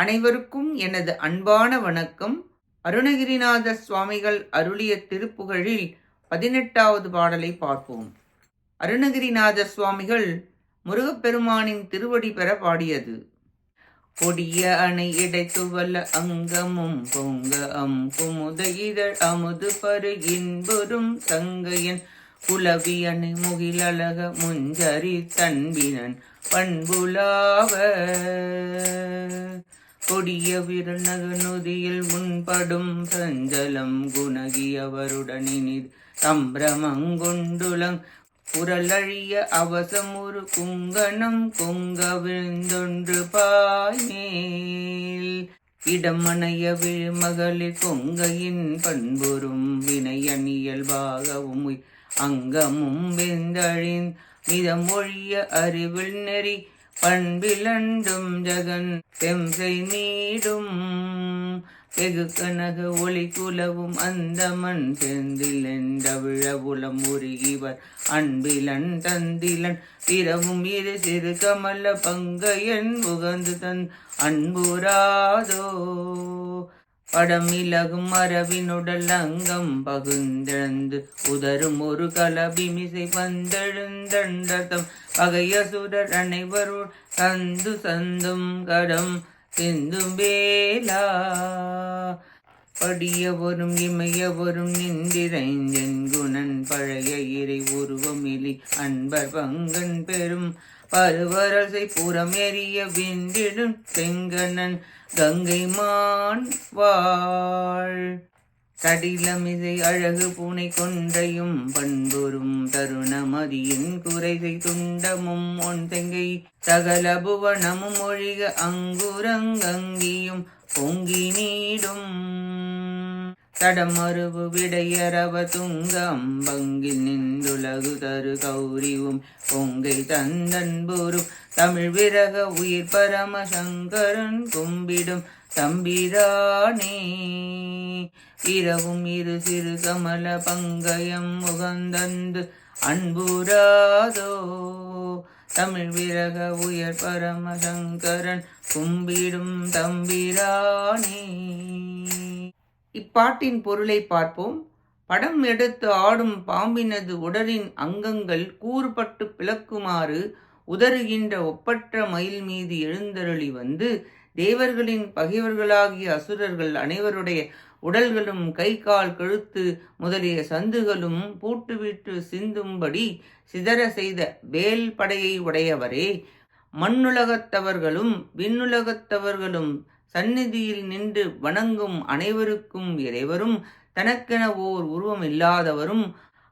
அனைவருக்கும் எனது அன்பான வணக்கம். அருணகிரிநாத சுவாமிகள் அருளிய திருப்புகழில் பதினெட்டாவது பாடலை பார்ப்போம். அருணகிரிநாத சுவாமிகள் முருகப்பெருமானின் திருவடி பெற பாடியது. கொடிய அணை இடைத்துவல அங்கமும் பொங்க அம் குமுத இதழ் அமுது பருகின்புறும் தங்கையன் அணை முகிலழக முஞ்சரி தன்பினன் பண்புலாவ. கொடிய விருநகனுதியில் முன்படும் சஞ்சலம் குணகியவருடனினிது சம்பிரமங்குண்டுலங் குரலழிய அவசமுறு குங்கணம் கொங்க விழுந்தொன்று பாயில். இடமணைய விழுமகளி கொங்கையின் பண்புறும் வினையணியல்பாகவும் உய் அங்கமும் வெந்தழின் மிதமொழிய அறிவில் நெறி பண்பிலண்டும் ஜகன் செம்சை நீடும். வெகு கனக ஒளி குலவும் அந்த மண் செந்தில் என்றவிழவுலம் உருகிவர் அன்பிலன் தந்திலன். பிறவும் இரு சிறு கமல பங்கையன் புகந்து தன் அன்புராதோ. படமிலகும் மரபினுடல் அங்கம் பகுந்தெழுந்து உதரும் ஒரு கலபிமிசை வந்தெழுந்தண்டதம் பகையசுரர் அனைவருள் சந்து சந்தும் கடம் சிந்தும் வேலா. படியவரும் இமையவரும் நின்றிரைஞ்சன் குணன் பழைய இறை உருவமிலி அன்பர் பங்கன் பெரும் பருவரசை புறம் எறிய விண்டிடும் செங்கனன் கங்கை மான் வாழ். கடிலமிசை அழகு பூனை கொன்றையும் பண்புறும் தருணமதியின் குறைசை துண்டமும் ஒன் தெங்கை சகல புவனமும் ஒழிக அங்குரங்கங்கியும் பொங்கி நீடும் தடமருவு விடையரவ துங்கம் பங்கில் நின்றுலகு தரு கௌரிவும் பொங்கை தந்தன்புரும் தமிழ் விரக உயிர் பரம சங்கரன் கும்பிடும் தம்பிரானே. இரவும் இரு சிறு கமல பங்கயம் முகந்தந்து அன்புராதோ. தமிழ் விரக உயர் பரமசங்கரன் கும்பிடும் தம்பிரானே. இப்பாட்டின் பொருளை பார்ப்போம். படம் எடுத்து ஆடும் பாம்பினது உடலின் அங்கங்கள் கூறுபட்டு பிளக்குமாறு உதறுகின்ற ஒப்பற்ற மயில் மீது எழுந்தருளி வந்து தேவர்களின் பகைவர்களாகிய அசுரர்கள் அனைவருடைய உடல்களும் கை கால் கழுத்து முதலிய சந்துகளும் பூட்டுவிட்டு சிந்தும்படி சிதற செய்த வேல் படையை உடையவரே. மண்ணுலகத்தவர்களும் விண்ணுலகத்தவர்களும் சந்நிதியில் நின்று வணங்கும் அனைவருக்கும் இறைவரும் தனக்கென ஓர் உருவம் இல்லாதவரும்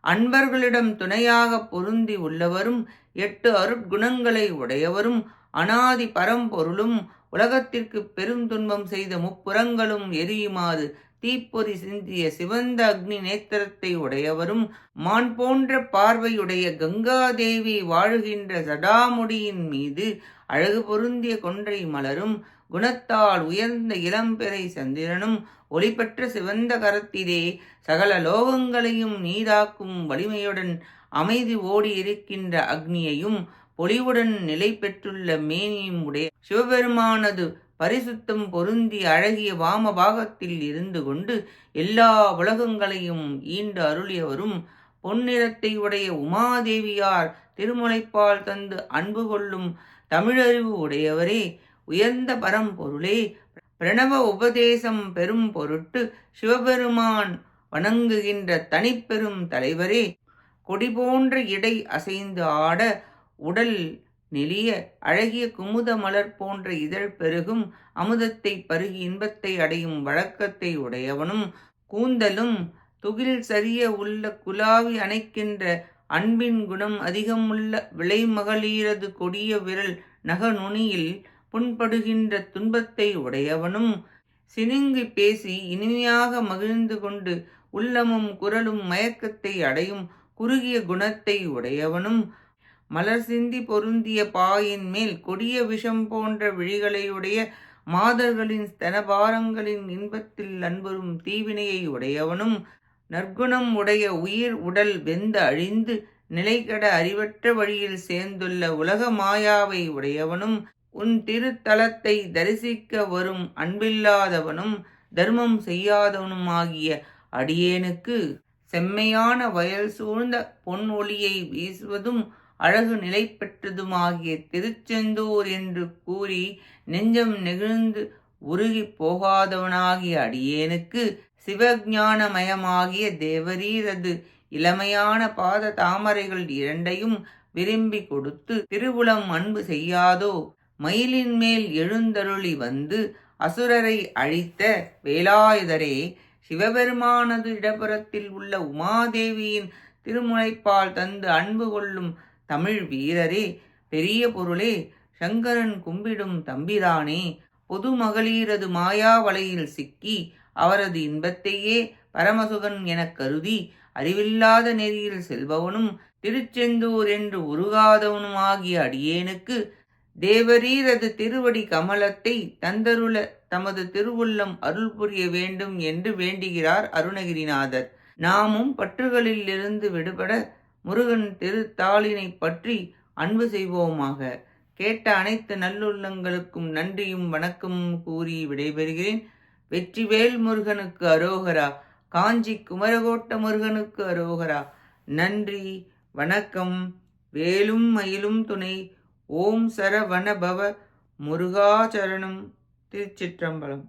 அன்பர்களிடம் துணையாக பொருந்தி உள்ளவரும் எட்டு அருட்குணங்களை உடையவரும் அனாதி பரம்பொருளும் உலகத்திற்கு பெரும் துன்பம் செய்த முப்புறங்களும் எரியுமாறு தீப்பொறி சிந்திய சிவந்த அக்னி நேத்திரத்தை உடையவரும் மான் போன்ற பார்வையுடைய கங்காதேவி வாழுகின்ற சடாமுடியின் மீது அழகு பொருந்திய கொன்றை மலரும் குணத்தால் உயர்ந்த இளம்பெறை சந்திரனும் ஒளிபெற்ற சிவந்த கரத்திலே சகல லோகங்களையும் நீதாக்கும் வலிமையுடன் அமைதி ஓடி இருக்கின்ற அக்னியையும் பொலிவுடன் நிலை பெற்றுள்ள மேனியும் உடைய சிவபெருமானது பரிசுத்தம் பொருந்தி அழகிய வாம பாகத்தில் இருந்து கொண்டு எல்லா உலகங்களையும் ஈண்டு அருளியவரும் பொன்னிறத்தை உடைய உமாதேவியார் திருமுலைப்பால் தந்து அன்பு கொள்ளும் தமிழறிவு உடையவரே உயர்ந்த பரம்பொருளே பிரணவ உபதேசம் பெரும் பொருட்டு சிவபெருமான் வணங்குகின்ற தனிப்பெரும் தலைவரே கொடி போன்ற இடை அசைந்து ஆட உடல் நெளிய அழகிய குமுத மலர் போன்ற இதழ் பெருகும் அமுதத்தை பருகி இன்பத்தை அடையும் வழக்கத்தை உடையவனும் கூந்தலும் துகில் சரிய உள்ள குலாவி அணைக்கின்ற அன்பின் குணம் அதிகமுள்ள விளைமகளீரது கொடிய விரல் நகநுனியில் புண்படுகின்ற துன்பத்தை உடையவனும் சினுங்கி பேசி இனிமையாக மகிழ்ந்து கொண்டு உள்ளமும் குரலும் மயக்கத்தை அடையும் குறுகிய குணத்தை உடையவனும் மலர் சிந்தி பொருந்திய பாயின் மேல் கொடிய விஷம் போன்ற விழிகளையுடைய மாதர்களின் ஸ்தனபாரங்களின் இன்பத்தில் அன்பரும் தீவினையை உடையவனும் நற்குணம் உடைய உயிர் உடல் வெந்து அழிந்து நிலைகட அறிவற்ற வழியில் சேர்ந்துள்ள உலக மாயாவை உடையவனும் உன் திருத்தலத்தை தரிசிக்க வரும் அன்பில்லாதவனும் தர்மம் செய்யாதவனுமாகிய அடியேனுக்கு செம்மையான வயல் சூழ்ந்த பொன் ஒளியை வீசுவதும் அழகு நிலை பெற்றதுமாகிய திருச்செந்தூர் என்று கூறி நெஞ்சம் நெகிழ்ந்து உருகி போகாதவனாகிய அடியேனுக்கு சிவஞானமயமாகிய தேவரீரது இளமையான பாத தாமரைகள் இரண்டையும் விரும்பி கொடுத்து திருவுளம் அன்பு செய்யாதோ மயிலின் மேல் எழுந்தருளி வந்து அசுரரை அழித்த வேலாயுதரே சிவபெருமானது இடப்புறத்தில் உள்ள உமாதேவியின் திருமுனைப்பால் தந்து அன்பு கொள்ளும் தமிழ் வீரரே பெரிய பொருளே சங்கரன் கும்பிடும் தம்பிரானே பொது மகளிரது மாயா வலையில் சிக்கி அவரது இன்பத்தையே பரமசுகன் எனக் கருதி அறிவில்லாத நெறியில் செல்பவனும் திருச்செந்தூர் என்று உருகாதவனுமாகிய அடியேனுக்கு தேவரீரது திருவடி கமலத்தை தந்தருள தமது திருவுள்ளம் அருள் புரிய வேண்டும் என்று வேண்டுகிறார் அருணகிரிநாதர். நாமும் பற்றுகளில் இருந்து விடுபட முருகன் திருத்தாளினை பற்றி அன்பு செய்வோமாக. கேட்ட அனைத்து நல்லுள்ளங்களுக்கும் நன்றியும் வணக்கமும் கூறி விடைபெறுகிறேன். வெற்றிவேல் முருகனுக்கு அரோகரா. காஞ்சி குமரகோட்ட முருகனுக்கு அரோகரா. நன்றி வணக்கம். வேலும் மயிலும் துணை. ஓம் சரவணபவ முருகாச்சரணம் திருச்சிற்றம்பலம்.